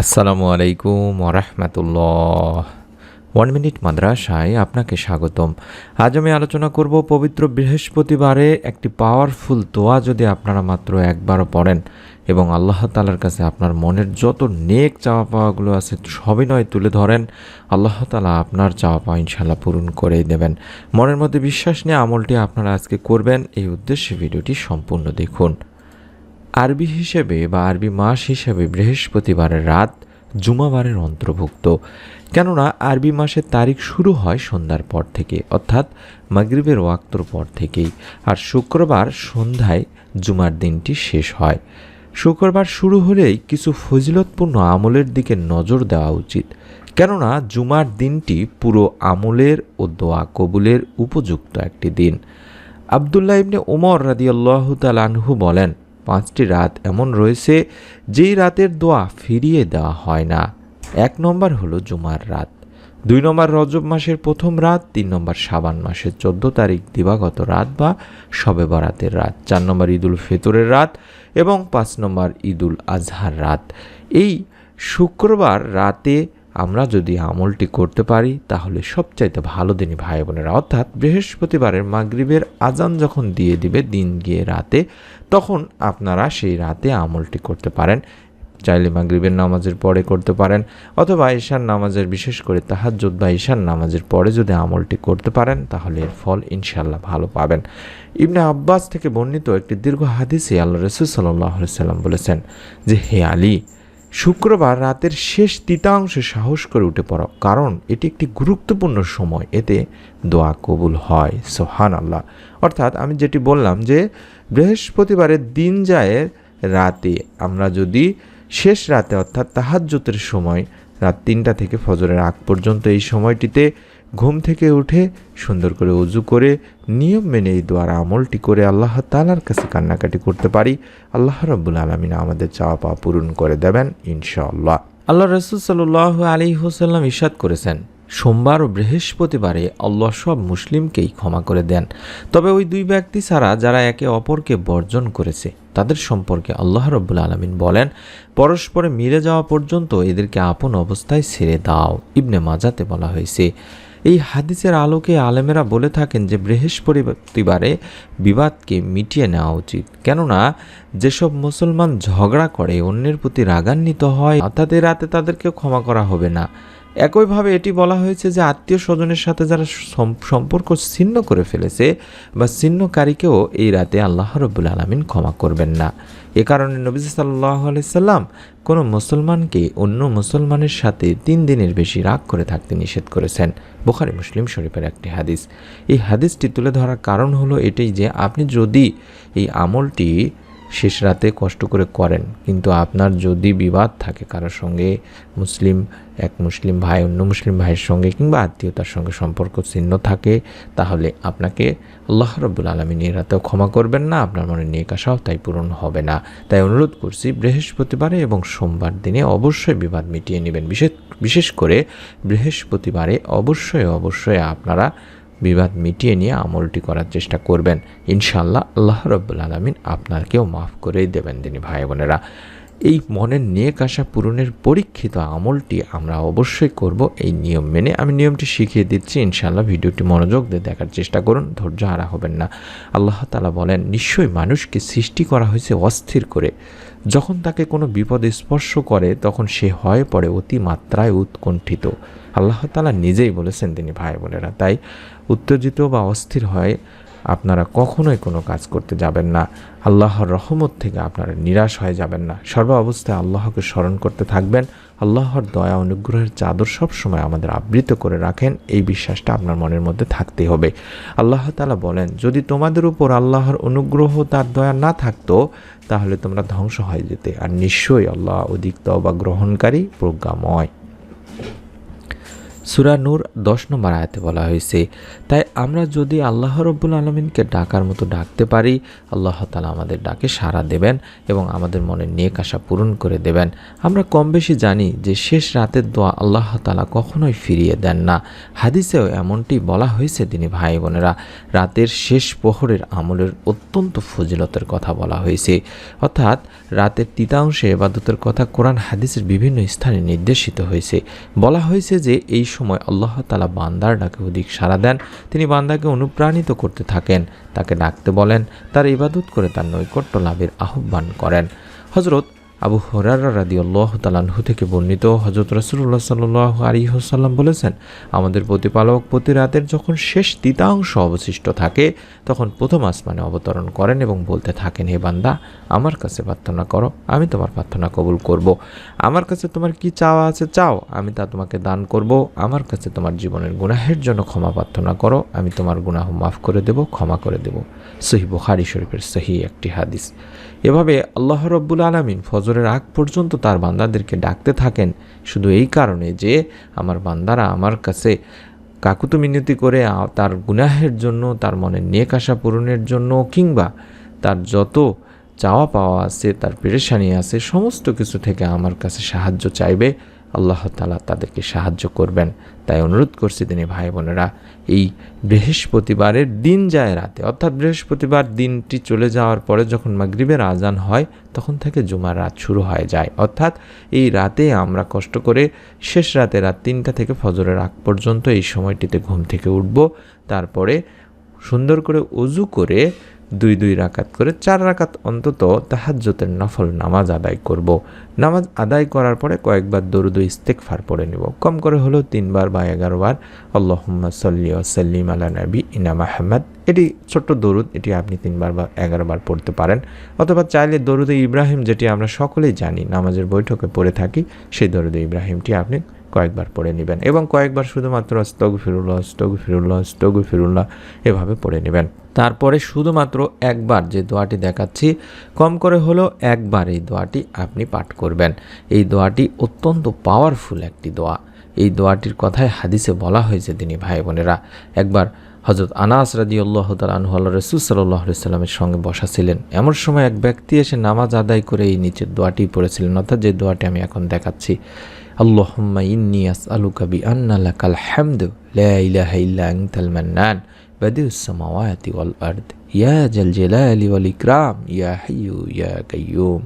আসসালামু আলাইকুম ওরহমতুল্লাহ ওয়ান মিনিট মাদ্রাসায় আপনাকে স্বাগতম। আজ আমি আলোচনা করব পবিত্র বৃহস্পতিবারে একটি পাওয়ারফুল দোয়া যদি আপনারা মাত্র একবারও পড়েন এবং আল্লাহ তালার কাছে আপনার মনের যত নেক চাওয়া পাওয়াগুলো আছে সবই নয় তুলে ধরেন, আল্লাহ তালা আপনার চাওয়া পাওয়া ইনশাল্লাহ পূরণ করেই দেবেন। মনের মধ্যে বিশ্বাস নিয়ে আমলটি আপনারা আজকে করবেন, এই উদ্দেশ্যে ভিডিওটি সম্পূর্ণ দেখুন। আরবি হিসেবে বা আরবি মাস হিসেবে বৃহস্পতিবারের রাত জুমাবারের অন্তর্ভুক্ত। কেননা আরবি মাসের তারিখ শুরু হয় সন্ধ্যার পর থেকে, অর্থাৎ মাগরিবের ওয়াক্তর পর থেকেই, আর শুক্রবার সন্ধ্যায় জুমার দিনটি শেষ হয়। শুক্রবার শুরু হলেই কিছু ফজিলতপূর্ণ আমলের দিকে নজর দেওয়া উচিত। কেননা জুমার দিনটি পুরো আমলের ও দোয়া কবুলের উপযুক্ত একটি দিন। আবদুল্লাহ ইবনে ওমর রাদিয়াল্লাহু তালানহু বলেন পাঁচটি রাত এমন রয়েছে যেই রাতের দোয়া ফিরিয়ে দেওয়া হয় না। এক নম্বর হলো জুমার রাত। দুই নম্বর রজব মাসের প্রথম রাত, তিন নম্বর সাবান মাসের চোদ্দ তারিখ দিবাগত রাত বা শবে বরাতের রাত। চার নম্বর ঈদুল ফিতরের রাত এবং পাঁচ নম্বর ঈদুল আজহার রাত। এই শুক্রবার রাতে আমরা যদি আমলটি করতে পারি, তাহলে সবচাইতে ভালো দিনই ভাই বোনেরা। অর্থাৎ বৃহস্পতিবারের মাগরিবের আজান যখন দিয়ে দিবে দিন গিয়ে রাতে, তখন আপনারা সেই রাতে আমলটি করতে পারেন। চাইলে মাগরিবের নামাজের পরে করতে পারেন, অথবা ঈশান নামাজের, বিশেষ করে তাহাজ্জুদ বা ঈশান নামাজের পরে যদি আমলটি করতে পারেন, তাহলে এর ফল ইনশাল্লাহ ভালো পাবেন। ইবনে আব্বাস থেকে বর্ণিত একটি দীর্ঘ হাদিসে আল্লাহ রসুল সাল্লাহ সাল্লাম বলেছেন যে, হে আলী শুক্রবার রাতের শেষ তৃতীয়াংশে সাহস করে উঠে পড়ো, কারণ এটি একটি গুরুত্বপূর্ণ সময়। এতে দোয়া কবুল হয় সোহান আল্লাহ অর্থাৎ আমি যেটি বললাম যে, বৃহস্পতিবারের দিন যায় রাতে। আমরা যদি শেষ রাতে অর্থাৎ তাহাজ্যতের সময় রাত তিনটা থেকে ফজরের আগ পর্যন্ত এই সময়টিতে ঘুম থেকে উঠে সুন্দর করে উজু করে নিয়ম মেনে এই দোয়ার আমলটি করে আল্লাহ তালার কাছে কান্নাকাটি করতে পারি। আল্লাহ রব্বুল আলমিন আমাদের চাওয়া পাওয়া পূরণ করে দেবেন ইনশাআল্লাহ। আল্লাহ রসুল সাল্লাহ আলী হোসাল্লাম ইশাদ করেছেন, সোমবার ও বৃহস্পতিবারে আল্লাহ সব মুসলিমকেই ক্ষমা করে দেন। তবে ওই দুই ব্যক্তি ছাড়া যারা একে অপরকে বর্জন করেছে, তাদের সম্পর্কে আল্লাহ রব্বুল আলমিন বলেন, পরস্পরে মিলে যাওয়া পর্যন্ত এদেরকে আপন অবস্থায় ছেড়ে দাও। ইবনে মাজাতে বলা হয়েছে এই হাদিসের আলোকে আলেমেরা বলে থাকেন যে বৃহস্পতিবারে বিবাদকে মিটিয়ে নেওয়া উচিত। কেননা, যেসব মুসলমান ঝগড়া করে, অন্যের প্রতি রাগান্বিত হয়, তাদের রাতে তাদেরকে ক্ষমা করা হবে না। একইভাবে এটি বলা হয়েছে যে আত্মীয় স্বজনের সাথে যারা সম্পর্ক ছিন্ন করে ফেলেছে বা ছিন্নকারীকেও এই রাতে আল্লাহ রব্বুল আলমিন ক্ষমা করবেন না। এ কারণে নবীজ সাল্লাহ আলাইসাল্লাম কোনো মুসলমানকে অন্য মুসলমানের সাথে তিন দিনের বেশি রাগ করে থাকতে নিষেধ করেছেন। বোখারি, মুসলিম শরীফের একটি হাদিস। এই হাদিসটি তুলে ধরার কারণ হলো এটাই যে আপনি যদি এই আমলটি শেষ রাতে কষ্ট করে করেন। কিন্তু আপনার যদি বিবাদ থাকে কারোর সঙ্গে, মুসলিম, এক মুসলিম ভাই, অন্য মুসলিম ভাইয়ের সঙ্গে কিংবা আত্মীয়তার সঙ্গে সম্পর্ক চিহ্ন থাকে, তাহলে আপনাকে আল্লাহ রব্বুল আলমী এ রাতেও ক্ষমা করবেন না, আপনার মনে নিয়ে আসাও তাই পূরণ হবে না। তাই অনুরোধ করছি, বৃহস্পতিবারে এবং সোমবার দিনে অবশ্যই বিবাদ মিটিয়ে নেবেন। বিশেষ বিশেষ করে বৃহস্পতিবারে অবশ্যই অবশ্যই আপনারা বিবাদ মিটিয়ে নিয়ে আমলটি করার চেষ্টা করবেন। ইনশাল্লাহ আল্লাহ রব্বুল আলমিন আপনাকেও মাফ করেই দেবেন তিনি ভাই বোনেরা। এই মনের নেক আশা পূরণের পরীক্ষিত আমলটি আমরা অবশ্যই করব। এই নিয়ম মেনে আমি নিয়মটি শিখিয়ে দিচ্ছি। ইনশাল্লাহ ভিডিওটি মনোযোগ দিয়ে দেখার চেষ্টা করুন। ধৈর্য হারা হবেন না। আল্লাহ তালা বলেন, নিশ্চয়ই মানুষকে সৃষ্টি করা হয়েছে অস্থির করে। যখন তাকে কোনো বিপদে স্পর্শ করে, তখন সে হয়ে পড়ে অতিমাত্রায় উৎকণ্ঠিত। আল্লাহ তালা নিজেই বলেছেন, তিনি ভাই বোনেরা তাই উত্তেজিত বা অস্থির হয় আপনারা কখনোই কোনো কাজ করতে যাবেন না। আল্লাহর রহমত থেকে আপনারা নিরাশ হয়ে যাবেন না। সর্ব অবস্থায় আল্লাহকে স্মরণ করতে থাকবেন। আল্লাহর দয়া অনুগ্রহের চাদর সবসময় আমাদের আবৃত করে রাখেন। এই বিশ্বাসটা আপনার মনের মধ্যে থাকতে হবে। আল্লাহ তালা বলেন, যদি তোমাদের উপর আল্লাহর অনুগ্রহ তার দয়া না থাকতো, তাহলে তোমরা ধ্বংস হয়ে যেতে। আর নিশ্চয়ই আল্লাহ অধিক বা গ্রহণকারী, প্রজ্ঞাময়। সুরা নূর দশ নম্বর আয়াতে বলা হয়েছে, তাই আমরা যদি আল্লাহ রব্বুল আলমিনকে ডাকার মতো ডাকতে পারি, আল্লাহ তালা আমাদের ডাকে সাড়া দেবেন এবং আমাদের মনের নেক আশা পূরণ করে দেবেন। আমরা কম বেশি জানি যে শেষ রাতের দোয়া আল্লাহ তালা কখনোই ফিরিয়ে দেন না। হাদিসেও এমনটি বলা হয়েছে তিনি ভাই বোনেরা। রাতের শেষ প্রহরের আমলের অত্যন্ত ফজিলতের কথা বলা হয়েছে। অর্থাৎ রাতের তিতাংশে এবাদতের কথা কোরআন হাদিসের বিভিন্ন স্থানে নির্দেশিত হয়েছে। বলা হয়েছে যে এই সময় আল্লাহ তালা বান্দার ডাকে অধিক সাড়া দেন। তিনি বান্দাকে অনুপ্রাণিত করতে থাকেন, তাকে ডাকতে বলেন, তার ইবাদত করে তার নৈকট্য লাভের আহ্বান করেন। হজরত আবু হরারা রাদি আল্লাহ তালাহু থেকে বর্ণিত হজরত রসুল্লাহ সাল্লাহ আলী বলেছেন, আমাদের প্রতিপালক প্রতি রাতের যখন শেষ তৃতীয়াংশ অবশিষ্ট থাকে, তখন প্রথম আসমানে অবতরণ করেন এবং বলতে থাকেন, হে বান্দা, আমার কাছে প্রার্থনা করো, আমি তোমার প্রার্থনা কবুল করব। আমার কাছে তোমার কি চাওয়া আছে চাও, আমি তা তোমাকে দান করব। আমার কাছে তোমার জীবনের গুনাহের জন্য ক্ষমা প্রার্থনা করো, আমি তোমার গুনাহ মাফ করে দেব, ক্ষমা করে দেব। সহি বুখারি শরীফের সহি একটি হাদিস। এভাবে আল্লাহ রব্বুল আলমিন ফজরের আগ পর্যন্ত তার বান্দাদেরকে ডাকতে থাকেন। শুধু এই কারণে যে আমার বান্দারা আমার কাছে কাকুতু মিনতি করে তার গুনাহের জন্য, তার মনের নেক আশা পূরণের জন্য, কিংবা তার যত চাওয়া পাওয়া আছে, তার পেরেশানি আছে, সমস্ত কিছু থেকে আমার কাছে সাহায্য চাইবে, আল্লাহ তালা তাদেরকে সাহায্য করবেন। তাই অনুরোধ করছি তিনি ভাই বোনেরা, এই বৃহস্পতিবারের দিন যায় রাতে, অর্থাৎ বৃহস্পতিবার দিনটি চলে যাওয়ার পরে যখন মাগরিবের আজান হয়, তখন থেকে জুমার রাত শুরু হয়ে যায়। অর্থাৎ এই রাতে আমরা কষ্ট করে শেষ রাতে রাত তিনটা থেকে ফজরের আগ পর্যন্ত এই সময়টিতে ঘুম থেকে উঠব। তারপরে সুন্দর করে অজু করে দুই দুই রাকাত করে চার রাকাত অন্তত তাহাজ্জতের নফল নামাজ আদায় করব। নামাজ আদায় করার পরে কয়েকবার দরুদ ইস্তেকফার পড়ে নিব। কম করে হলেও তিনবার বা এগারোবার আল্লাহুম্মা সাল্লি ওয়াসাল্লিম আলা নবী ইনা মাহমদ এটি ছোট্ট দরুদ, এটি আপনি তিনবার বা এগারোবার পড়তে পারেন। অথবা চাইলে দরুদে ইব্রাহিম, যেটি আমরা সকলেই জানি, নামাজের বৈঠকে পড়ে থাকি, সেই দরুদে ইব্রাহিমটি আপনি কয়েকবার পড়ে নেবেন এবং কয়েকবার শুধুমাত্র স্তগু ফিরুল্লাহ স্তগু ফিরুল্লাহ স্তগু ফিরুল্লাহ এভাবে পড়ে নেবেন। তারপরে শুধুমাত্র একবার যে দোয়াটি দেখাচ্ছি, কম করে হলেও একবার এই দোয়াটি আপনি পাঠ করবেন। এই দোয়াটি অত্যন্ত পাওয়ারফুল একটি দোয়া। এই দোয়াটির কথায় হাদিসে বলা হয়েছে তিনি ভাই বোনেরা। একবার হজরত আনাস রাদি আল্লাহ তালু আল্লাহ রসুল সাল্লাহ সাল্লামের সঙ্গে বসা ছিলেন। এমন সময় এক ব্যক্তি এসে নামাজ আদায় করে এই নিচের দোয়াটি পড়েছিলেন, অর্থাৎ যে দোয়াটি আমি এখন দেখাচ্ছি। আল্লাহুম্মা ইন্নি আসআলুকা বিআন্না লাকাল হামদু, লা ইলাহা ইল্লা আনতাল মান্নান। بديع السماوات والأرض. يا ذا الجلال والإكرام يا حي يا قيوم.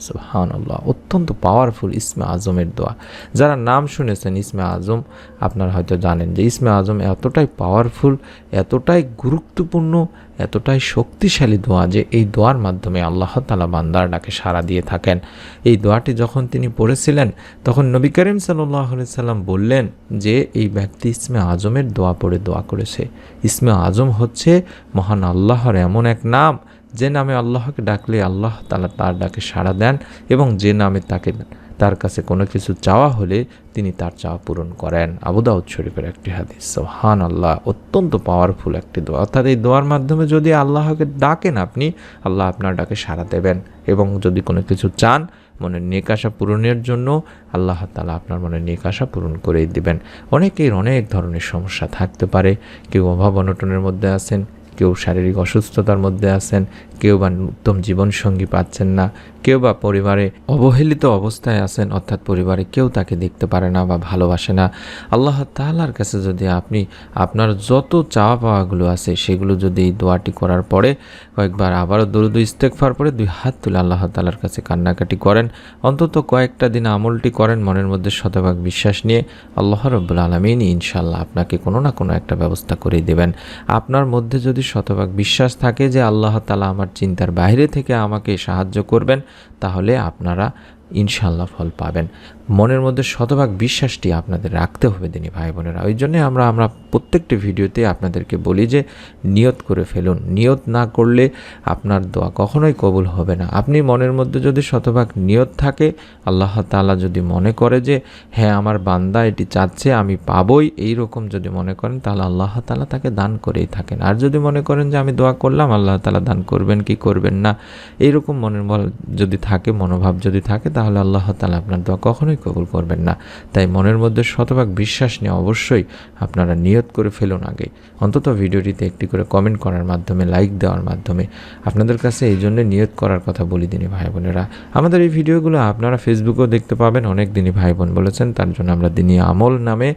সুবহানাল্লাহ। অত্যন্ত পাওয়ারফুল ইসমে আজমের দোয়া। যারা নাম শুনেছেন ইসমে আজম, আপনারা হয়তো জানেন যে ইসমে আজম এতটাই পাওয়ারফুল এতটাই গুরুত্বপূর্ণ, এতটাই শক্তিশালী দোয়া যে এই দোয়ার মাধ্যমে আল্লাহ তালা বান্দার ডাকে সাড়া দিয়ে থাকেন। এই দোয়াটি যখন তিনি পড়েছিলেন, তখন নবী করিম সাল্লাম বললেন যে এই ব্যক্তি ইসমে আজমের দোয়া পড়ে দোয়া করেছে। ইসমে আজম হচ্ছে মহান আল্লাহর এমন এক নাম যে নামে আল্লাহকে ডাকলে আল্লাহ তালা তার ডাকে সাড়া দেন এবং যে নামে তাকে তার কাছে কোনো কিছু চাওয়া হলে তিনি তার চাওয়া পূরণ করেন। আবুদাউদ শরীফের একটি হাদিস হান আল্লাহ অত্যন্ত পাওয়ারফুল একটি দোয়া। অর্থাৎ এই দোয়ার মাধ্যমে যদি আল্লাহকে ডাকেন আপনি, আল্লাহ আপনার ডাকে সাড়া দেবেন এবং যদি কোনো কিছু চান, মনের নেক আশা পূরণের জন্য আল্লাহ তালা আপনার মনের নেক আশা পূরণ করেই দিবেন। অনেকের অনেক ধরনের সমস্যা থাকতে পারে। কেউ অভাব অনটনের মধ্যে আছেন কেউ শারীরিক অসুস্থতার মধ্যে আছেন কেউ বা উত্তম জীবনসঙ্গী পাচ্ছেন না, কেউ বা পরিবারে অবহেলিত অবস্থায় আছেন, অর্থাৎ পরিবারে কেউ তাকে দেখতে পারে না বা ভালোবাসে না। আল্লাহ তাআলার কাছে যদি আপনি আপনার যত চাওয়া পাওয়াগুলো আছে, সেগুলো যদি এই দোয়াটি করার পরে কয়েকবার আবারও দরুদ ইস্তেকফার পরে দুই হাত তুলে আল্লাহ তাআলার কাছে কান্নাকাটি করেন। অন্তত কয়েকটা দিন আমলটি করেন মনের মধ্যে শতভাগ বিশ্বাস নিয়ে। আল্লাহ রব্বুল আলমিনই ইনশাল্লাহ আপনাকে কোনো না কোনো একটা ব্যবস্থা করে দেবেন। আপনার মধ্যে যদি শতভাগ বিশ্বাস থাকে যে আল্লাহ তালা আমার চিন্তার বাইরে থেকে আমাকে সাহায্য করবেন তাহলে আপনারা ইনশাল্লাহ ফল পাবেন। মনের মধ্যে শতভাগ বিশ্বাসটি আপনাদের রাখতে হবে, দিনী ভাই বোনেরা ওই জন্যে আমরা আমরা প্রত্যেকটি ভিডিওতে আপনাদেরকে বলি যে, নিয়ত করে ফেলুন। নিয়ত না করলে আপনার দোয়া কখনোই কবুল হবে না। আপনি মনের মধ্যে যদি শতভাগ নিয়ত থাকে, আল্লাহ তাআলা যদি মনে করে যে হ্যাঁ আমার বান্দা এটি চাচ্ছে, আমি পাবই এই রকম যদি মনে করেন, তাহলে আল্লাহ তালা তাকে দান করেই থাকেন। আর যদি মনে করেন যে, আমি দোয়া করলাম, আল্লাহ তাআলা দান করবেন কি করবেন না? এইরকম মনের যদি থাকে, মনোভাব যদি থাকে, তাহলে আল্লাহ তালা আপনার দোয়া কখনোই কবুল করবেন না। তাই মনের মধ্যে শতভাগ বিশ্বাস নিয়ে অবশ্যই আপনারা নিয়ত করে ফেলুন আগে। অন্তত ভিডিওটিতে একটি করে কমেন্ট করার মাধ্যমে লাইক দেওয়ার মাধ্যমে। আপনাদের কাছে এই জন্য নিয়ত করার কথা বলি দিনই ভাই বোনেরা আমাদের এই ভিডিওগুলো আপনারা ফেসবুকেও দেখতে পাবেন, অনেক দিনই ভাই বোন বলেছেন। তার জন্য আমরা দিনই আমল নামে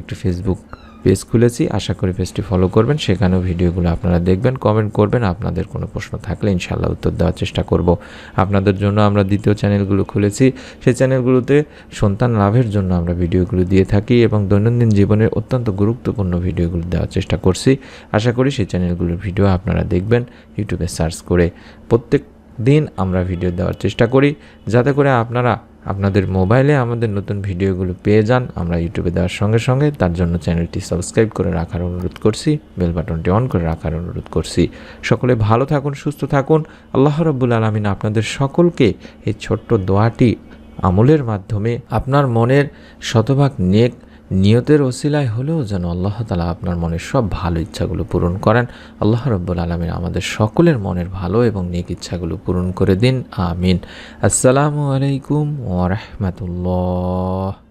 একটি ফেসবুক পেজ খুলেছি, আশা করি পেজটি ফলো করবেন। সেখানেও ভিডিওগুলো আপনারা দেখবেন কমেন্ট করবেন। আপনাদের কোনো প্রশ্ন থাকলে ইনশাল্লাহ উত্তর দেওয়ার চেষ্টা করব। আপনাদের জন্য আমরা দ্বিতীয় চ্যানেলগুলো খুলেছি। সেই চ্যানেলগুলোতে সন্তান লাভের জন্য আমরা ভিডিওগুলো দিয়ে থাকি এবং দৈনন্দিন জীবনের অত্যন্ত গুরুত্বপূর্ণ ভিডিওগুলো দেওয়ার চেষ্টা করছি। আশা করি সেই চ্যানেলগুলোর ভিডিও আপনারা দেখবেন ইউটিউবে সার্চ করে প্রত্যেক দিন আমরা ভিডিও দেওয়ার চেষ্টা করি। যাতে করে আপনারা আপনাদের মোবাইলে আমাদের নতুন ভিডিওগুলো পেয়ে যান। আমরা ইউটিউবে দেওয়ার সঙ্গে সঙ্গে তার জন্য চ্যানেলটি সাবস্ক্রাইব করে রাখার অনুরোধ করছি, বেল বাটনটি অন করে রাখার অনুরোধ করছি। সকলে ভালো থাকুন, সুস্থ থাকুন। আল্লাহ রব্বুল আলমিন আপনাদের সকলকে এই ছোট্ট দোয়াটি আমলের মাধ্যমে আপনার মনের শতভাগ নেক নিয়তের ওসিলায় হলেও যেন আল্লাহ তালা আপনার মনের সব ভালো ইচ্ছাগুলো পূরণ করেন। আল্লাহ রব্বুল আলমিন আমাদের সকলের মনের ভালো এবং নেক ইচ্ছাগুলো পূরণ করে দিন। আমিন। আসসালামু আলাইকুম ওরহমতুল্লাহ